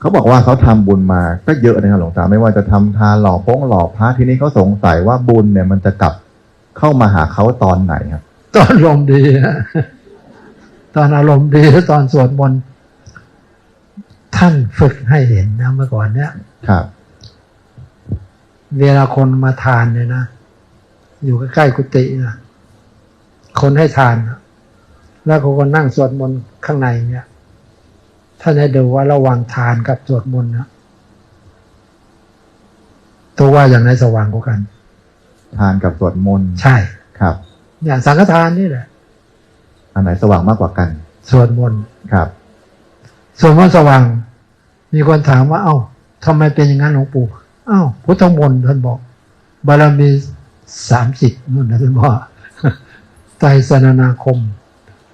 เขาบอกว่าเขาทำบุญมาก็เยอะนะครับหลวงตาไม่ว่าจะทำทานหล่อพงหล่อพระทีนี้เขาสงสัยว่าบุญเนี่ยมันจะกลับเข้ามาหาเขาตอนไหนครับ ตอนอารมณ์ดีอะตอนอารมณ์ดีตอนสวดมนต์ท่านฝึกให้เห็นนะเมื่อก่อนเนี้ยครับ เวลาคนมาทานเนี่ยนะอยู่ใกล้ๆกุฏินะคนให้ทานนะแล้วเขาก็นั่งสวดมนต์ข้างในเนี่ย ท่านให้ดูว่าระหว่างทานกับสวดมนต์นะตัวว่าอย่างไหนสว่างกว่ากัน ทานกับสวดมนต์ใช่ครับ อย่างสังฆทานนี่แหละ อันไหนสว่างมากกว่ากันสวดมนต์ครับสวดมนต์สว่าง มีคนถามว่า เอ้าทำไมเป็นอย่างนั้นหลวงปู่เอ้าพุทธมนต์ท่านบอก บารมีสามสิบนู่นนะท่านบอกไตรสรณาคม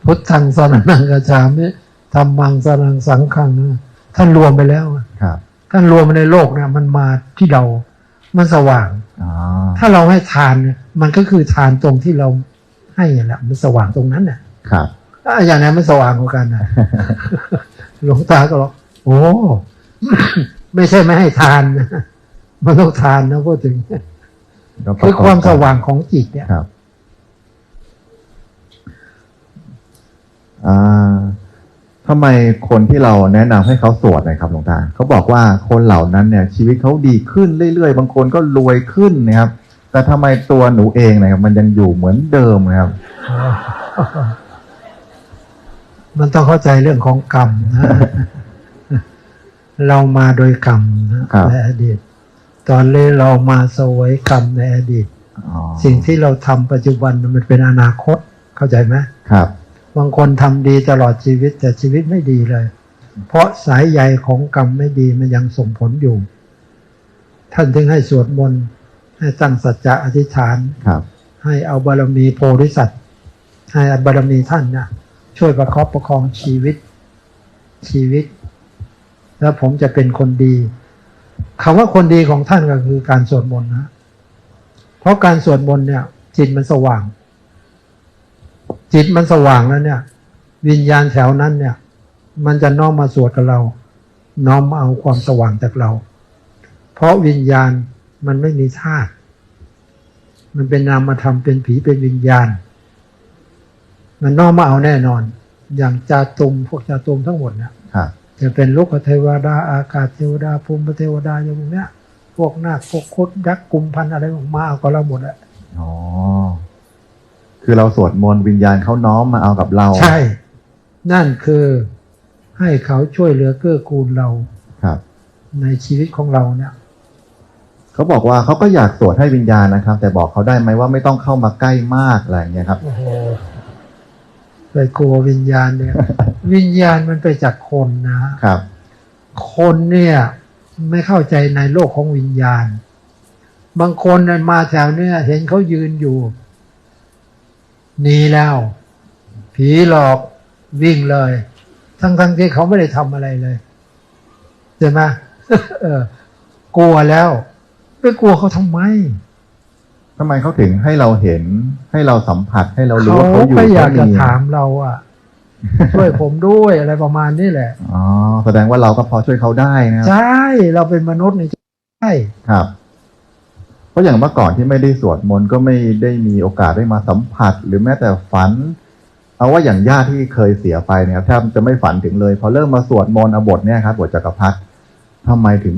พุทธังสรนังกระชามิ ธรรมังสรนังสังขังนะท่านรวมไปแล้วอะครับท่านรวมไปในโลกเนี่ยมันมาที่เรา มันสว่างอ๋อถ้าเราให้ทานเนี่ยมันก็คือทานตรงที่เราให้นั่นแหละมันสว่างตรงนั้นน่ะ ครับอะอย่างนั้นมันสว่างกว่ากันนะหลวงตาก็บอกโอ้ไม่ใช่ไม่ให้ทานนะมันต้องทานนะพูดถึงก็ประกบคือความสว่างของจิตเนี่ยครับอ่า ทำไมคนที่เราแนะนำให้เขาสวดหนะครับหลวงตาเขาบอกว่าคนเหล่านั้นเนี่ย ชีวิตเขาดีขึ้นเรื่อยๆ บางคนก็รวยขึ้นนะครับ แต่ทำไมตัวหนูเองนะครับ มันยังอยู่เหมือนเดิมนะครับ มันต้องเข้าใจเรื่องของกรรมนะเรามาโดยกรรมนะครับในอดีต ตอนนี้เรามาเสวยกรรมในอดีตอ๋อสิ่งที่เราทำปัจจุบันมันเป็นอนาคตเข้าใจไหมครับ บางคนทำดีตลอดชีวิตแต่ชีวิตไม่ดีเลย เพราะสายใยของกรรมไม่ดีมันยังส่งผลอยู่ ท่านถึงให้สวดมนต์ให้ตั้งสัจจะอธิษฐานครับให้เอาบารมีโพธิสัตว์ให้บารมีท่านนะช่วยประคอบประคองชีวิตชีวิต แล้วผมจะเป็นคนดีคำว่าคนดีของท่านก็คือการสวดมนต์นะ เพราะการสวดมนต์เนี่ยจิตมันสว่าง จิตมันสว่างแล้วเนี่ย วิญญาณแถวนั้นเนี่ย มันจะน้อมมาสวดกับเรา น้อมมาเอาความสว่างจากเรา เพราะวิญญาณมันไม่มีธาตุมันเป็นนามธรรมเป็นผีเป็นวิญญาณ มันน้อมมาเอาแน่นอน อย่างจาตุมพวกจาตุมทั้งหมดเนี่ยครับจะเป็นลูกเทวดาอากาศเทวดาภูมิเทวดาอย่างพวกเนี้ยพวกนาคพวกคดยักษ์กุมพันธ์อะไรออกมาเอาก็เราหมดแหละอ๋อ คือเราสวดมนต์วิญญาณเขาน้อมมาเอากับเรา ใช่ นั่นคือให้เขาช่วยเหลือเกื้อกูลเราครับ ในชีวิตของเราเนี่ยเขาบอกว่าเขาก็อยากสวดให้วิญญาณนะครับ แต่บอกเขาได้ไหมว่าไม่ต้องเข้ามาใกล้มากอะไรอย่างเงี้ยครับโอ้โหไปกลัววิญญาณเนี่ย วิญญาณมันไปจากคนนะครับ คนเนี่ยไม่เข้าใจในโลกของวิญญาณ บางคนน่ะมาแถวเนี่ยเห็นเขายืนอยู่ห นีแล้ว ผีหลอกวิ่งเลย ทั้งทั้งๆที่เขาไม่ได้ทำอะไรเลยใช่ไหมเออกลัวแล้วไปกลัวเขาทำไมทำไมเขาถึงให้เราเห็น ให้เราสัมผัสให้เรารู้เขาว่าเขาอยู่ก็อยากจะเขถามเราอะช่วยผมด้วยอะไรประมาณนี้แหละ อ๋อ แสดงว่าเราก็พอช่วยเขาได้นะครับใช่ เราเป็นมนุษย์นี่ใช่ ครับ เพราะอย่างเมื่อก่อนที่ไม่ได้สวดมนต์ก็ไม่ได้มีโอกาสได้มาสัมผัส หรือแม้แต่ฝัน เอาว่าอย่างญาติที่เคยเสียไปเนี่ยครับแทบจะไม่ฝันถึงเลยพอเริ่มมาสวดมนต์อบทเนี่ยครับบทจักรพรรดิทำไมถึง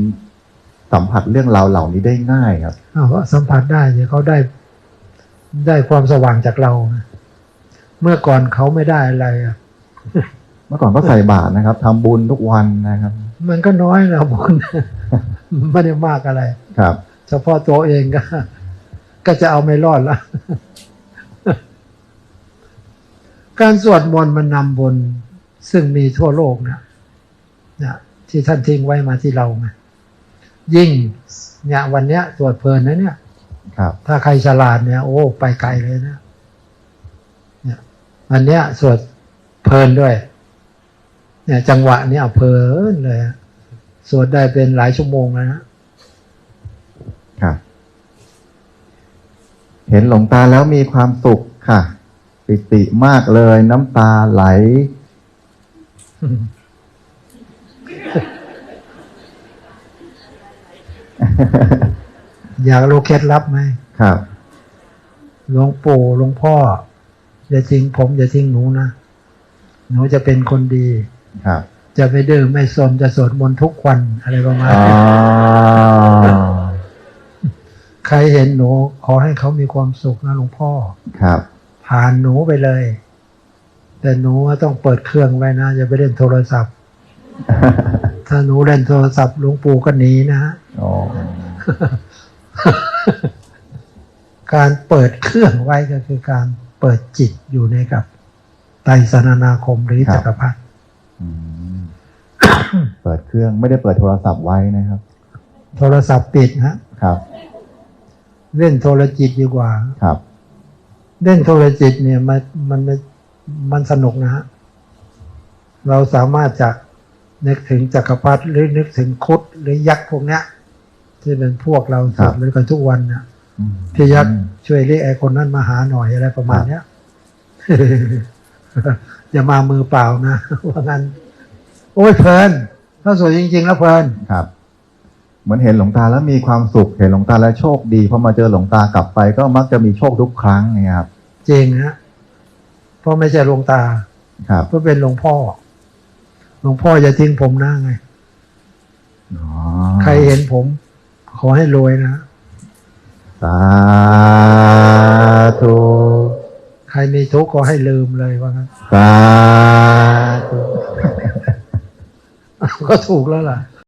สัมผัสเรื่องราวเหล่านี้ได้ง่ายครับอ้าวสัมผัสได้เนี่ยเขาได้ได้ความสว่างจากเรานะเมื่อก่อนเขาไม่ได้อะไรอะเมื่อก่อนก็ใส่บาตรนะครับทำบุญทุกวันนะครับ มันก็น้อยนะบุญไม่ได้มากอะไรครับ เฉพาะตัวเองก็ก็จะเอาไม่รอดละการสวดมนต์มันนำบน ซึ่งมีทั่วโลกนะนะที่ท่านทิ้งไว้มาที่เราไงยิ่งเนี่ยวันเนี้ยสวดเพลินนะเนี่ย ครับ ถ้าใครฉลาดเนี่ย โอ้ไปไกลเลยนะเนี่ยวันเนี้ยสวดเพลินด้วย เนี่ย จังหวะเนี้ยเพลินเลยอะสวดได้เป็นหลายชั่วโมงแล้วนะ ครับเห็นหลวงตาแล้วมีความสุขค่ะ ปิติมากเลย น้ำตาไหล อยากรู้เคล็ดลับไหมครับหลวงปู่หลวงพ่อ อย่าทิ้งผมอย่าทิ้งหนูนะหนูจะเป็นคนดี ครับ จะไม่ดื้อไม่สนจะสวดมนต์ทุกวันอะไรประมาณอ๋อนี้ ใครเห็นหนู ขอให้เขามีความสุขนะหลวงพ่อ ครับ ผ่านหนูไปเลย แต่หนูต้องเปิดเครื่องไว้นะอย่าไปเล่นโทรศัพท์ ถ้าหนูเล่นโทรศัพท์หลวงปู่ก็หนีนะฮะอ๋อการเปิดเครื่องไว้ก็คือการเปิดจิตอยู่ในกับไตรสนานาคมหรือจักรพรรดิอืมเปิดเครื่องไม่ได้เปิดโทรศัพท์ไว้นะครับ โทรศัพท์ปิดฮะครับ เล่นโทรจิตดีกว่า ครับ เล่นโทรจิตเนี่ยมันมันมันมันสนุกนะฮะ เราสามารถจะนึกถึงจักรพรรดิหรือนึกถึงครุดหรือยักษ์พวกเนี้ยที่เป็นพวกเราสวดเลยกันทุกวันนะอืมพี่ยักษ์ช่วยเรียกไอ้คนนั้นมาหาหน่อยอะไรประมาณเนี้ยอย่ามามือเปล่านะว่างั้น โอ้ยเพลินถ้าสวยจริง ๆ แล้วเพลินครับ เหมือนเห็นหลวงตาแล้วมีความสุข เห็นหลวงตาแล้วโชคดีพอมาเจอหลวงตากลับไป ก็มักจะมีโชคทุกครั้งเนี่ยครับจริงฮะเพราะไม่ใช่หลวงตาครับเพราะเป็นหลวงพ่อ หลวงพ่ออย่าทิ้งผมนะไงอ๋อใครเห็นผม ขอให้รวยนะสาธุใครมีทุกข์ก็ให้ลืมเลยว่างั้นสาธุก็ถูกแล้วล่ะ